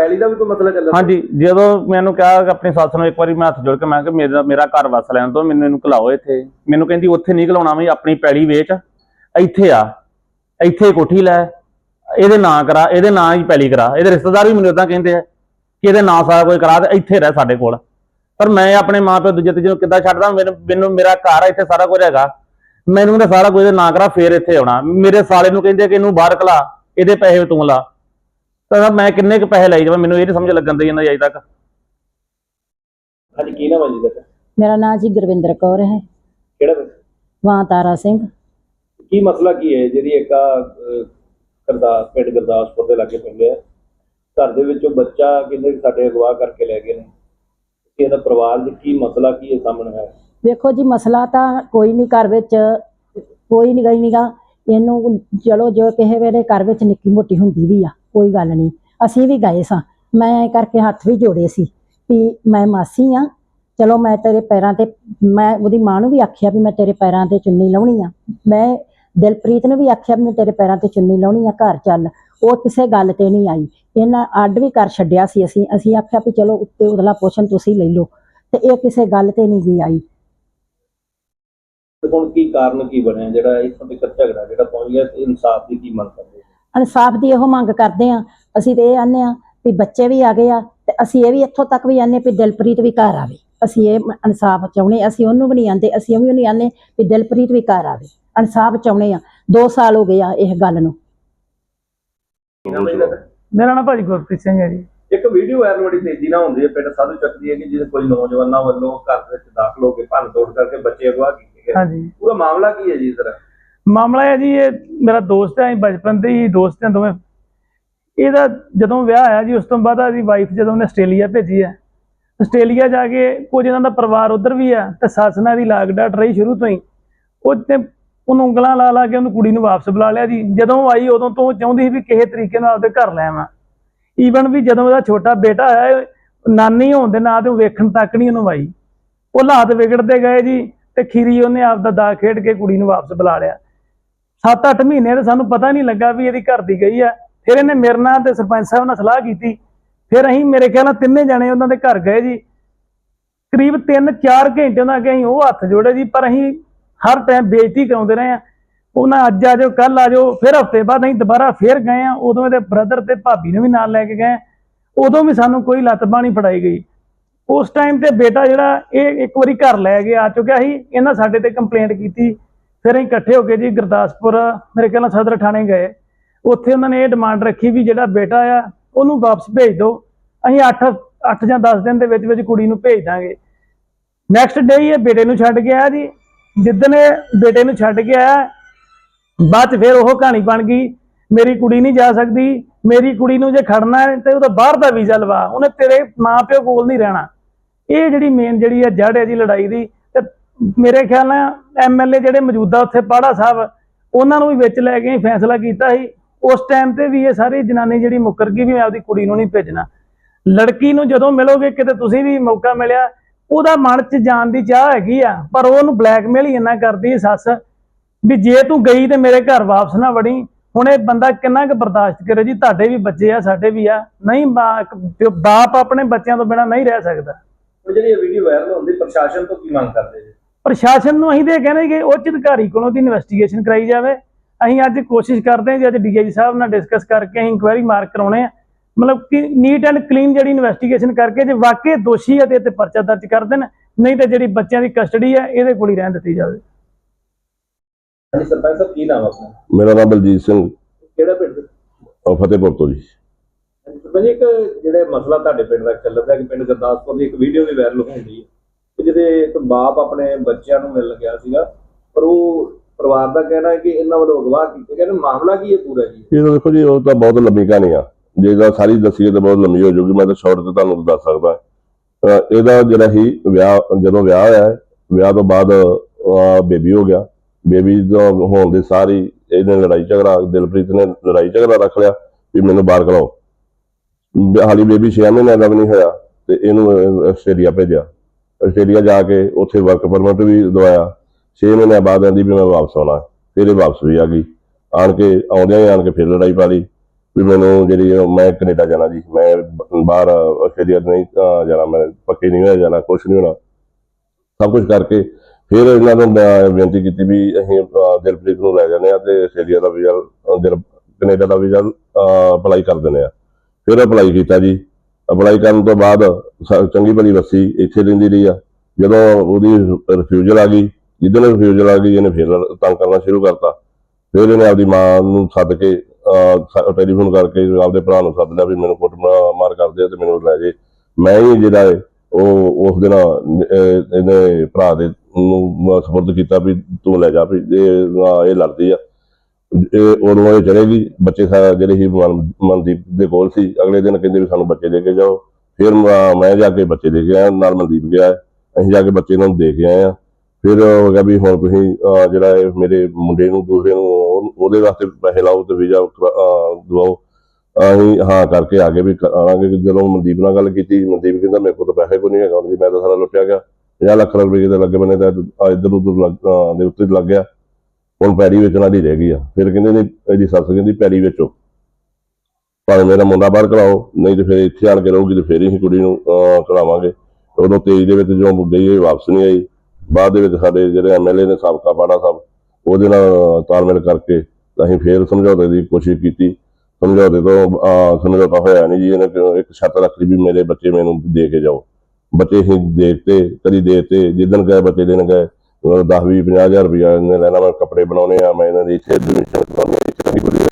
ਪੈਲੀ ਦਾ ਵੀ ਕੋਈ ਮਸਲਾ ਚੱਲਦਾ ਹਾਂਜੀ, ਜਦੋਂ ਮੈਨੂੰ ਕਿਹਾ ਕਿ ਆਪਣੀ ਸੱਸ ਨੂੰ ਇੱਕ ਵਾਰੀ ਮੈਂ ਹੱਥ ਜੋੜ ਕੇ, ਮੈਂ ਕਿ ਮੇਰਾ ਮੇਰਾ ਘਰ ਵਸ ਲੈਣ ਤੋਂ ਮੈਨੂੰ ਇਹਨੂੰ ਘਲਾਓ ਇੱਥੇ। ਮੈਨੂੰ ਕਹਿੰਦੀ, ਉੱਥੇ ਨਹੀਂ ਘਲਾਉਣਾ ਮੈਂ ਆਪਣੀ ਪੈਲੀ ਵੇਚ, ਇੱਥੇ ਆ, ਇੱਥੇ ਕੋਠੀ ਲੈ, ਇਹਦੇ ਨਾਂ ਕਰਾ, ਇਹਦੇ ਨਾਂ ਹੀ ਪੈਲੀ ਕਰਾ। ਇਹਦੇ ਰਿਸ਼ਤੇਦਾਰ ਵੀ ਮੈਨੂੰ ਇਦਾਂ ਕਹਿੰਦੇ ਆ ਕਿ ਇਹਦੇ ਨਾਂ ਸਾਰਾ ਕੋਈ ਕਰਾ ਤੇ ਇੱਥੇ ਰਹਿ ਸਾਡੇ ਕੋਲ। ਪਰ ਮੈਂ ਆਪਣੇ ਮਾਂ ਪਿਓ ਦੂਜੇ ਤੀਜੇ ਨੂੰ ਕਿੱਦਾਂ ਛੱਡਦਾ? ਮੈਨੂੰ ਮੈਨੂੰ, ਮੇਰਾ ਘਰ ਆ, ਇੱਥੇ ਸਾਰਾ ਕੁਝ ਹੈਗਾ। ਮੈਨੂੰ ਤਾਂ ਸਾਰਾ ਕੁਝ ਇਹਦੇ ਨਾਂ ਕਰਾ, ਫੇਰ ਇੱਥੇ ਆਉਣਾ। ਮੇਰੇ ਸਾਲੇ ਨੂੰ ਕਹਿੰਦੇ ਕਿ ਇਹਨੂੰ ਬਾਹਰ ਕਲਾ ਇਹਦੇ ਪੈਸੇ ਤੂੰ ਲਾ। ਤਾਂ ਮੈਂ ਕਿੰਨੇ ਕੁ ਪੈਸੇ ਲਾਈ ਜਾਵਾਂ? ਮੈਨੂੰ ਇਹ ਨਹੀਂ ਸਮਝ ਲੱਗਣ ਦੀ ਇਹਨਾਂ ਦੀ ਅਜੇ ਤੱਕ। ਹਾਂਜੀ ਕੀ ਨਾਮ ਹੈ ਜੀ ਦਾ ਮੇਰਾ ਨਾਮ ਜੀ ਗੁਰਵਿੰਦਰ ਕੌਰ ਹੈ। ਕਿਹੜਾ ਪਿੰਡ? ਵਾਂ ਤਾਰਾ ਸਿੰਘ। ਕੀ ਮਸਲਾ ਕੀ ਹੈ ਜਿਹੜੀ ਇੱਕ ਆ ਅਹ, ਗੁਰਦਾਸ ਪਿੰਡ ਗੁਰਦਾਸਪੁਰ ਦੇ ਲਾਗੇ ਪਿੰਡ ਹੈ। ਘਰ ਦੇ ਵਿੱਚੋਂ ਬੱਚਾ ਕਹਿੰਦੇ ਸਾਡੇ ਅਗਵਾ ਕਰਕੇ ਲੈ ਗਏ ਨੇ। ਕਿ ਇਹਦਾ ਪਰਿਵਾਰ ਦੇ ਕੀ ਮਸਲਾ ਕੀ ਹੈ ਸਾਹਮਣੇ ਹੈ ਵੇਖੋ ਜੀ ਮਸਲਾ ਤਾਂ ਕੋਈ ਨਹੀਂ ਘਰ ਵਿੱਚ ਕੋਈ ਨਹੀਂ ਗਈ ਨੀਗਾ। ਇਹਨੂੰ ਚਲੋ ਜੋ ਕਿਸੇ ਵੇਲੇ ਘਰ ਵਿੱਚ ਨਿੱਕੀ ਮੋਟੀ ਹੁੰਦੀ ਵੀ ਆ। ਕੋਈ ਗੱਲ ਨਹੀਂ। ਅਸੀਂ ਵੀ ਗਏ ਸਾਂ। ਮੈਂ ਕਰਕੇ ਹੱਥ ਵੀ ਜੋੜੇ ਸੀ ਵੀ ਮੈਂ ਮਾਸੀ ਆ। ਚਲੋ ਮੈਂ ਤੇਰੇ ਪੈਰਾਂ ਤੇ, ਮੈਂ ਉਹਦੀ ਮਾਂ ਨੂੰ ਵੀ ਆਖਿਆ ਵੀ ਮੈਂ ਤੇਰੇ ਪੈਰਾਂ ਤੇ ਚੁੰਨੀ ਲਾਉਣੀ ਆ। ਮੈਂ ਦਿਲਪ੍ਰੀਤ ਨੂੰ ਵੀ ਆਖਿਆ ਵੀ ਮੈਂ ਤੇਰੇ ਪੈਰਾਂ ਤੇ ਚੁੰਨੀ ਲਾਉਣੀ ਆ, ਘਰ ਚੱਲ। ਉਹ ਕਿਸੇ ਗੱਲ ਤੇ ਨਹੀਂ ਆਈ। ਇਹਨਾਂ ਅੱਡ ਵੀ ਕਰ ਛੱਡਿਆ ਸੀ ਅਸੀਂ। ਅਸੀਂ ਆਖਿਆ ਵੀ ਚਲੋ ਉੱਤੇ ਉਦਲਾ ਪੋਸ਼ਨ ਤੁਸੀਂ ਲੈ ਲਓ। ਤੇ ਇਹ ਕਿਸੇ ਗੱਲ ਤੇ ਨਹੀਂ ਗਈ ਆਈ। ਹੁਣ ਕੀ ਕਾਰਨ ਕੀ ਬਣਿਆ ਜਿਹੜਾ ਇੱਥੋਂ ਤੱਕ ਝਗੜਾ ਜਿਹੜਾ ਪਹੁੰਚ ਗਿਆ ਇਨਸਾਫ ਦੀ ਕੀ ਮੰਗ ਕਰਦੇ? ਇਨਸਾਫ ਦੀ ਇਹੋ ਮੰਗ ਕਰਦੇ ਆ ਅਸੀਂ ਤੇ ਇਹ ਆਨੇ ਆ ਵੀ ਬੱਚੇ ਵੀ ਆ ਗਏ ਆ ਤੇ ਅਸੀਂ ਇਹ ਵੀ ਇੱਥੋਂ ਤੱਕ ਵੀ ਆਨੇ ਵੀ ਦਿਲਪ੍ਰੀਤ ਵੀ ਘਰ ਆਵੇ। ਅਸੀਂ ਇਹ ਇਨਸਾਫ ਚਾਹੁੰਦੇ ਅਸੀਂ ਉਹਨੂੰ ਵੀ ਨਹੀਂ ਆਂਦੇ ਅਸੀਂ ਉਹ ਵੀ ਨਹੀਂ ਆਨੇ ਵੀ ਦਿਲਪ੍ਰੀਤ ਵੀ ਘਰ ਆਵੇ। ਇਨਸਾਫ ਚਾਹੁੰਦੇ ਆ 2 ਸਾਲ ਹੋ ਗਏ ਆ ਇਹ ਗੱਲ ਨੂੰ? ਮੇਰਾ ਨਾਮ ਭਾਜੀ ਗੁਰਪ੍ਰੀਤ ਸਿੰਘ ਹੈ ਜੀ। ਇੱਕ ਵੀਡੀਓ ਵਾਇਰਲ ਬੜੀ ਤੇਜ਼ੀ ਨਾਲ ਹੁੰਦੀ ਹੈ। ਪਿੰਡ ਸਾਧੂ ਚੱਕਦੀ ਹੈ ਕਿ ਜਿਹਦੇ ਕੁਝ ਨੌਜਵਾਨਾਂ ਵੱਲੋਂ ਘਰ ਦੇ ਵਿੱਚ ਦਾਖਲ ਹੋ ਕੇ ਭੰਨ ਤੋੜ ਕਰਕੇ ਬੱਚੇ ਅਗਵਾ ਕੀਤੇ ਗਏ। ਹਾਂਜੀ। ਪੂਰਾ ਮਾਮਲਾ ਕੀ ਹੈ ਜੀ ਸਰ ਮਾਮਲਾ ਹੈ ਜੀ, ਇਹ ਮੇਰਾ ਦੋਸਤ ਹੈ ਬਚਪਨ ਦੇ ਹੀ ਦੋਸਤ ਹਾਂ ਦੋਵੇਂ। ਇਹਦਾ ਜਦੋਂ ਵਿਆਹ ਆਇਆ ਜੀ, ਉਸ ਤੋਂ ਬਾਅਦ ਇਹਦੀ ਵਾਈਫ ਜਦੋਂ ਉਹਨੇ ਆਸਟ੍ਰੇਲੀਆ ਭੇਜੀ ਹੈ। ਆਸਟ੍ਰੇਲੀਆ ਜਾ ਕੇ ਕੁਝ ਇਹਨਾਂ ਦਾ ਪਰਿਵਾਰ ਉਧਰ ਵੀ ਆ ਤੇ ਸੱਸ ਨਾਲ ਦੀ ਲਾਗ ਡਾਟ ਰਹੀ ਸ਼ੁਰੂ ਤੋਂ ਹੀ। ਉਹ ਤੇ ਉਹਨੂੰ ਉਂਗਲਾਂ ਲਾ ਲਾ ਕੇ ਉਹਨੂੰ ਕੁੜੀ ਨੂੰ ਵਾਪਸ ਬੁਲਾ ਲਿਆ ਜੀ। ਜਦੋਂ ਆਈ, ਉਦੋਂ ਤੋਂ ਉਹ ਚਾਹੁੰਦੀ ਸੀ ਵੀ ਕਿਸੇ ਤਰੀਕੇ ਨਾਲ ਉਹਦੇ ਘਰ ਲੈ ਆਵਾਂ। ਈਵਨ ਵੀ ਜਦੋਂ ਉਹਦਾ ਛੋਟਾ ਬੇਟਾ ਆਇਆ ਨਾਨੀ ਹੋਣ ਦੇ ਨਾਂ ਤੇ ਉਹ ਵੇਖਣ ਤੱਕ ਨਹੀਂ ਉਹਨੂੰ ਆਈ। ਉਹ ਹਾਲਾਤ ਵਿਗੜਦੇ ਗਏ ਜੀ ਤੇ ਖੀਰੀ ਉਹਨੇ ਆਪਦਾ ਦਾ ਖੇਡ ਕੇ ਕੁੜੀ ਨੂੰ ਵਾਪਸ ਬੁਲਾ ਲਿਆ। 7-8 ਮਹੀਨੇ ਤੇ ਸਾਨੂੰ ਪਤਾ ਨਹੀਂ ਲੱਗਾ ਵੀ ਇਹਦੀ ਘਰ ਦੀ ਗਈ ਆ। ਫਿਰ ਇਹਨੇ ਮੇਰੇ ਨਾਲ ਤੇ ਸਰਪੰਚ ਸਾਹਿਬ ਨਾਲ ਸਲਾਹ ਕੀਤੀ। ਫਿਰ ਅਸੀਂ ਮੇਰੇ ਖਿਆਲ ਨਾਲ ਤਿੰਨੇ ਜਣੇ ਉਹਨਾਂ ਦੇ ਘਰ ਗਏ ਜੀ। ਕਰੀਬ 3-4 ਘੰਟੇ ਉਹਨਾਂ ਅੱਗੇ ਅਸੀਂ ਉਹ ਹੱਥ ਜੋੜੇ ਜੀ, ਪਰ ਅਸੀਂ ਹਰ ਟਾਈਮ ਬੇਇੱਜ਼ਤੀ ਕਰਾਉਂਦੇ ਰਹੇ ਆ। ਉਹਨਾਂ ਅੱਜ ਆ ਜਾਓ ਕੱਲ ਆ ਜਾਓ, ਫਿਰ ਹਫ਼ਤੇ ਬਾਅਦ ਅਸੀਂ ਦੁਬਾਰਾ ਫੇਰ ਗਏ ਆ। ਉਦੋਂ ਇਹਦੇ ਬ੍ਰਦਰ ਤੇ ਭਾਬੀ ਨੂੰ ਵੀ ਨਾਲ ਲੈ ਕੇ ਗਏ ਉਦੋਂ ਵੀ ਸਾਨੂੰ ਕੋਈ ਲੱਤ ਬਾਣੀ ਫੜਾਈ ਗਈ। ਉਸ ਟਾਈਮ ਤੇ ਬੇਟਾ ਜਿਹੜਾ, ਇਹ ਇੱਕ ਵਾਰੀ ਘਰ ਲੈ ਕੇ ਆ ਚੁੱਕਿਆ ਸੀ। ਇਹਨਾਂ ਸਾਡੇ ਤੇ ਕੰਪਲੇਂਟ ਕੀਤੀ। ਫਿਰ ਅਸੀਂ ਇਕੱਠੇ ਹੋ ਕੇ ਜੀ ਗੁਰਦਾਸਪੁਰ, ਮੇਰੇ ਖਿਆਲ ਨਾਲ ਸਦਰ ਥਾਣੇ ਗਏ। ਉੱਥੇ ਉਹਨਾਂ ਨੇ ਇਹ ਡਿਮਾਂਡ ਰੱਖੀ ਵੀ ਜਿਹੜਾ ਬੇਟਾ ਆ, ਉਹਨੂੰ ਵਾਪਸ ਭੇਜ ਦਿਓ। ਅਸੀਂ 8 8 ਜਾਂ 10 ਦਿਨ ਦੇ ਵਿੱਚ ਵਿੱਚ ਕੁੜੀ ਨੂੰ ਭੇਜ ਦਾਂਗੇ। ਨੈਕਸਟ ਡੇ ਇਹ ਬੇਟੇ ਨੂੰ ਛੱਡ ਕੇ ਆਇਆ ਜੀ। ਜਿੱਦਣ ਇਹ ਬੇਟੇ ਨੂੰ ਛੱਡ ਕੇ ਆਇਆ, ਬਾਅਦ 'ਚ ਫਿਰ ਉਹ ਕਹਾਣੀ ਬਣ ਗਈ, ਮੇਰੀ ਕੁੜੀ ਨਹੀਂ ਜਾ ਸਕਦੀ, ਮੇਰੀ ਕੁੜੀ ਨੂੰ ਜੇ ਖੜਨਾ ਹੈ ਤੇ ਉਹਦਾ ਬਾਹਰ ਦਾ ਵੀਜ਼ਾ ਲਵਾ, ਉਹਨੇ ਤੇਰੇ ਮਾਂ ਪਿਓ ਕੋਲ ਨਹੀਂ ਰਹਿਣਾ। ਇਹ ਜਿਹੜੀ ਮੇਨ ਜਿਹੜੀ ਹੈ ਜੜ ਹੈ ਜੀ ਲੜਾਈ ਦੀ ਮੇਰੇ ਖਿਆਲ ਨਾਲ ਐਮਐਲਏ ਜਿਹੜੇ ਮੌਜੂਦਾ ਉੱਥੇ ਪਾੜਾ ਸਾਹਿਬ, ਉਹਨਾਂ ਨੂੰ ਵੀ ਵਿੱਚ ਲੈ ਕੇ ਹੀ ਫੈਸਲਾ ਕੀਤਾ ਸੀ। ਉਸ ਟਾਈਮ ਤੇ ਵੀ ਇਹ ਸਾਰੀ ਜਨਾਨੀ ਜਿਹੜੀ ਮੁੱਕਰ ਗਈ ਵੀ ਮੈਂ ਆਪਦੀ ਕੁੜੀ ਨੂੰ ਨਹੀਂ ਭੇਜਣਾ। ਲੜਕੀ ਨੂੰ ਜਦੋਂ ਮਿਲੋਗੇ, ਕਿਤੇ ਤੁਸੀਂ ਵੀ ਮੌਕਾ ਮਿਲਿਆ, ਉਹਦਾ ਮਨ 'ਚ ਜਾਣ ਦੀ ਚਾਹ ਹੈਗੀ ਆ, ਪਰ ਉਹਨੂੰ ਬਲੈਕਮੇਲ ਹੀ ਇੰਨਾ ਕਰਦੀ ਸੱਸ, ਵੀ ਜੇ ਤੂੰ ਗਈ ਤੇ ਮੇਰੇ ਘਰ ਵਾਪਸ ਨਾ ਵੜੀ, ਹੁਣ ਇਹ ਬੰਦਾ ਕਿੰਨਾ ਕੁ ਬਰਦਾਸ਼ਤ ਕਰੇ ਜੀ, ਤੁਹਾਡੇ ਵੀ ਬੱਚੇ ਆ, ਸਾਡੇ ਵੀ ਆ। ਨਹੀਂ ਬਾਪ ਆਪਣੇ ਬੱਚਿਆਂ ਤੋਂ ਬਿਨਾ ਨਹੀਂ ਰਹਿ ਸਕਦਾ। ਜਿਹੜੀ ਇਹ ਵੀਡੀਓ ਵਾਇਰਲ ਹੁੰਦੀ ਪ੍ਰਸ਼ਾਸਨ ਤੋਂ ਕੀ ਮੰਗ ਕਰਦੇ ਜੀ? ਪ੍ਰਸ਼ਾਸਨ ਨੂੰ ਅਸੀਂ ਤੇ ਕਹਿੰਦੇ ਕਿ ਉੱਚ ਅਧਿਕਾਰੀ ਕੋਲੋਂ ਦੀ ਇਨਵੈਸਟੀਗੇਸ਼ਨ ਕਰਾਈ ਜਾਵੇ। ਅਸੀਂ ਅੱਜ ਕੋਸ਼ਿਸ਼ ਕਰਦੇ ਹਾਂ ਜੀ ਅੱਜ ਡੀਆਈ ਸਾਹਿਬ ਨਾਲ ਡਿਸਕਸ ਕਰਕੇ ਅਸੀਂ ਇਨਕੁਆਇਰੀ ਮਾਰਕ ਕਰਾਉਣੇ ਆ। ਮਤਲਬ ਕਿ ਨੀਟ ਐਂਡ ਕਲੀਨ ਜਿਹੜੀ ਇਨਵੈਸਟੀਗੇਸ਼ਨ ਕਰਕੇ ਜੇ ਵਾਕਈ ਦੋਸ਼ੀ ਹੈ ਤੇ ਪਰਚਾ ਦਰਜ ਕਰ ਦੇਣ ਨਹੀਂ ਤੇ ਜਿਹੜੀ ਬੱਚਿਆਂ ਦੀ ਕਸਟਡੀ ਹੈ ਇਹਦੇ ਕੋਲ ਹੀ ਰਹਿਣ ਦਿੱਤੀ ਜਾਵੇ। ਹਾਂਜੀ ਸਰਪੰਚ ਸਾਹਿਬ ਕੀ ਨਾਮ ਆ ਆਪਣਾ? ਮੇਰਾ ਨਾਮ ਬਲਜੀਤ ਸਿੰਘ। ਕਿਹੜਾ ਪਿੰਡ? ਦੇ? ਅਹ ਫਤਿਹਪੁਰ ਤੋਂ ਜੀ। ਹਾਂਜੀ ਸਰਪੰਚ ਜੀ, ਇੱਕ ਜਿਹੜੇ ਮਸਲਾ ਤੁਹਾਡੇ ਪਿੰਡ ਦਾ ਚੱਲਦਾ ਕਿ ਪਿੰਡ ਗੁਰਦਾਸਪੁਰ ਦੀ ਇੱਕ ਵੀਡੀਓ ਵੀ ਵਾਇਰਲ ਹੁੰਦੀ ਹੈ। ਜਿਹਦੇ ਇੱਕ ਬਾਪ ਆਪਣੇ ਬੱਚਿਆਂ ਨੂੰ ਮਿਲਣ ਗਿਆ ਸੀਗਾ, ਪਰ ਉਹ ਪਰਿਵਾਰ ਦਾ ਕਹਿਣਾ ਹੈ ਕਿ ਇਹਨਾਂ ਵੱਲੋਂ ਅਗਵਾ ਕੀਤੇ ਗਏ ਨੇ ਮਾਮਲਾ ਕੀ ਹੈ ਪੂਰਾ ਜੀ? ਇਹ ਤਾਂ ਦੇਖੋ ਜੀ, ਉਹ ਤਾਂ ਬਹੁਤ ਲੰਬੀ ਕਹਾਣੀ ਆ। ਜੇ ਇਹਦਾ ਸਾਰੀ ਦੱਸੀਏ ਤਾਂ ਬਹੁਤ ਲੰਬੀ ਹੋ ਜਾਊਗੀ, ਮੈਂ ਤਾਂ ਸ਼ਾਰਟ ਤੇ ਤੁਹਾਨੂੰ ਦੱਸ ਸਕਦਾ। ਇਹਦਾ ਜਿਹੜਾ ਹੀ ਵਿਆਹ, ਜਦੋਂ ਵਿਆਹ ਹੋਇਆ, ਵਿਆਹ ਤੋਂ ਬਾਅਦ ਬੇਬੀ ਹੋ ਗਿਆ। ਬੇਬੀ ਦਾ ਹੋਣ ਦੇ ਸਾਰੀ ਇਹਨੇ ਲੜਾਈ ਝਗੜਾ, ਦਿਲਪ੍ਰੀਤ ਨੇ ਲੜਾਈ ਝਗੜਾ ਰੱਖ ਲਿਆ ਵੀ ਮੈਨੂੰ ਬਾਹਰ ਕਲਾਓ ਹਾਲੀ ਬੇਬੀ 6 ਮਹੀਨਿਆਂ ਦਾ ਵੀ ਨਹੀਂ ਹੋਇਆ ਤੇ ਇਹਨੂੰ ਆਸਟ੍ਰੇਲੀਆ ਭੇਜਿਆ। ਆਸਟ੍ਰੇਲੀਆ ਜਾ ਕੇ ਉੱਥੇ ਵਰਕ ਪਰਮਿਟ ਵੀ ਦਵਾਇਆ। 6 ਮਹੀਨਿਆਂ ਬਾਅਦ ਆਂਦੀ ਵੀ ਮੈਂ ਵਾਪਸ ਆਉਣਾ। ਫਿਰ ਇਹ ਵਾਪਸ ਵੀ ਆ ਗਈ। ਆਣ ਕੇ ਆਉਂਦਿਆਂ ਹੀ ਆਣ ਕੇ ਫਿਰ ਲੜਾਈ ਪਾ ਲਈ। ਵੀ ਮੈਨੂੰ ਜਿਹੜੀ ਮੈਂ ਕੈਨੇਡਾ ਜਾਣਾ ਜੀ। ਮੈਂ ਬਾਹਰ ਆਸਟ੍ਰੇਲੀਆ ਨਹੀਂ ਜਾਣਾ। ਮੈਂ ਪੱਕੇ ਨਹੀਂ ਹੋਇਆ ਜਾਣਾ ਕੁਛ ਨਹੀਂ ਹੋਣਾ। ਸਭ ਕੁਝ ਕਰਕੇ ਫਿਰ ਇਹਨਾਂ ਨੂੰ ਮੈਂ ਬੇਨਤੀ ਕੀਤੀ ਵੀ ਅਸੀਂ ਅਹ, ਦਿਲਪ੍ਰੀਤ ਨੂੰ ਲੈ ਜਾਂਦੇ ਆ ਤੇ ਆਸਟ੍ਰੇਲੀਆ ਦਾ ਵੀਜ਼ਾ ਦਿਲ ਕੈਨੇਡਾ ਦਾ ਵੀਜ਼ਾ ਅਪਲਾਈ ਕਰ ਦਿੰਦੇ ਆ ਫਿਰ ਅਪਲਾਈ ਕੀਤਾ ਜੀ। ਅਪਲਾਈ ਕਰਨ ਤੋਂ ਬਾਅਦ ਚੰਗੀ ਭਲੀ ਬੱਸੀ ਇੱਥੇ ਰਹਿੰਦੀ ਰਹੀ ਆ। ਜਦੋਂ ਉਹਦੀ ਰਿਫਿਊਜ਼ਲ ਆ ਗਈ, ਜਿੱਦਣ ਰਿਫਿਊਜ਼ਲ ਆ ਗਈ, ਇਹਨੇ ਫਿਰ ਤੰਗ ਕਰਨਾ ਸ਼ੁਰੂ ਕਰਤਾ। ਫਿਰ ਇਹਨੇ ਆਪਦੀ ਮਾਂ ਨੂੰ ਸੱਦ ਕੇ ਟੈਲੀਫੋਨ ਕਰਕੇ ਆਪਦੇ ਭਰਾ ਨੂੰ ਸੱਦ ਲਿਆ ਵੀ ਮੈਨੂੰ ਕੁੱਟ ਮਾਰ ਕਰਦੇ ਆ ਤੇ ਮੈਨੂੰ ਲੈ ਜੇ। ਮੈਂ ਹੀ ਜਿਹੜਾ ਹੈ ਉਹ ਉਸ ਦਿਨ ਇਹਨੇ ਭਰਾ ਦੇ ਨੂੰ ਸਪੁਰਦ ਕੀਤਾ ਵੀ ਤੂੰ ਲੈ ਜਾ ਵੀ ਇਹ ਲੜਦੀ ਆ। ਇਹ ਉਦੋਂ ਇਹ ਚਲੇਗੀ ਬੱਚੇ ਸਾ, ਜਿਹੜੇ ਸੀ ਮਨ- ਮਨਦੀਪ ਦੇ ਕੋਲ ਸੀ। ਅਗਲੇ ਦਿਨ ਕਹਿੰਦੇ ਵੀ ਸਾਨੂੰ ਬੱਚੇ ਦੇ ਕੇ ਜਾਓ। ਫਿਰ ਮੈਂ ਜਾ ਕੇ ਬੱਚੇ ਦੇ ਕੇ ਆਇਆ ਨਾਲ ਮਨਦੀਪ ਗਿਆ ਹੈ। ਅਸੀਂ ਜਾ ਕੇ ਬੱਚੇ ਨੂੰ ਦੇ ਕੇ ਆਏ ਆ। ਫਿਰ ਹੋ ਗਿਆ ਵੀ ਹੁਣ ਤੁਸੀਂ ਜਿਹੜਾ ਇਹ ਮੇਰੇ ਮੁੰਡੇ ਨੂੰ ਦੂਸਰੇ ਨੂੰ ਉਹਦੇ ਵਾਸਤੇ ਪੈਸੇ ਲਾਓ ਤੇ ਵੀਜ਼ਾ ਦਵਾਓ। ਅਸੀਂ ਹਾਂ ਕਰਕੇ ਆ ਗਏ ਵੀ ਕਰਾਂਗੇ ਕਿ ਜਦੋਂ ਮਨਦੀਪ ਨਾਲ ਗੱਲ ਕੀਤੀ ਮਨਦੀਪ ਕਹਿੰਦਾ ਮੇਰੇ ਕੋਲ ਤਾਂ ਪੈਸੇ ਕੋਈ ਨਹੀਂ ਹੈਗਾ। ਹੁਣ ਜੀ ਮੈਂ ਤਾਂ ਸਾਰਾ ਲੁੱਟਿਆ ਗਿਆ। 50 ਲੱਖ ਰੁਪਏ ਦੇ ਲੱਗੇ ਬੰਨੇ ਤਾਂ ਆਹ ਇੱਧਰ ਉੱਧਰ ਲੱਗ- ਅਹ, ਦੇ ਉੱਤੇ ਲੱਗ ਗਿਆ। ਹੁਣ ਪੈੜੀ ਵੇਚਣ ਵਾਲੀ ਰਹਿ ਗਈ ਆ। ਫਿਰ ਕਹਿੰਦੇ ਨੇ ਇਹਦੀ ਸੱਸ ਕਹਿੰਦੀ ਪੈੜੀ ਵੇਚੋ। ਭਾਵੇਂ ਮੇਰਾ ਮੁੰਡਾ ਬਾਹਰ ਕਰਾਓ ਨਹੀਂ ਤੇ ਫਿਰ ਇੱਥੇ ਆਣ ਕੇ ਰਹੂਗੀ ਤੇ ਫਿਰ ਹੀ ਕੁੜੀ ਨੂੰ ਅਹ, ਕਰਾਵਾਂਗੇ ਉਦੋਂ ਤੇਜ ਦੇ ਵਿੱਚ ਜੋ ਗਈ ਇਹ ਵਾਪਸ ਨਹੀਂ ਆਈ ਬਾਅਦ ਦੇ ਵਿੱਚ ਸਾਡੇ ਜਿਹੜੇ ਐਮਐਲਏ ਨੇ ਸਾਬਕਾ ਬਾੜਾ ਸਾਹਿਬ ਉਹਦੇ ਨਾਲ ਤਾਲਮੇਲ ਕਰਕੇ ਅਸੀਂ ਫੇਰ ਸਮਝੌਤੇ ਦੀ ਕੋਸ਼ਿਸ਼ ਕੀਤੀ। ਸਮਝੌਤੇ ਤੋਂ ਸਮਝੌਤਾ ਹੋਇਆ ਨਹੀਂ ਜੀ ਇਹਨੇ ਇੱਕ ਛੱਤ ਰੱਖ ਲਈ ਵੀ ਮੇਰੇ ਬੱਚੇ ਮੈਨੂੰ ਦੇ ਕੇ ਜਾਓ। ਬੱਚੇ ਅਸੀਂ ਦੇਖਤੇ ਕਦੀ ਦੇਤੇ ਜਿੱਦਣ ਗਏ ਬੱਚੇ ਦੇਣ ਗਏ 10 20 ਹਜ਼ਾਰ ਰੁਪਇਆ ਇਹਨੇ ਲੈਣਾ ਮੈਂ ਕੱਪੜੇ ਬਣਾਉਣੇ ਆ ਮੈਂ ਇਹਨਾਂ ਦੀ ਇੱਥੇ ਐਡਮਿਸ਼ਨ ਕਰਾਉਣੀ ਆ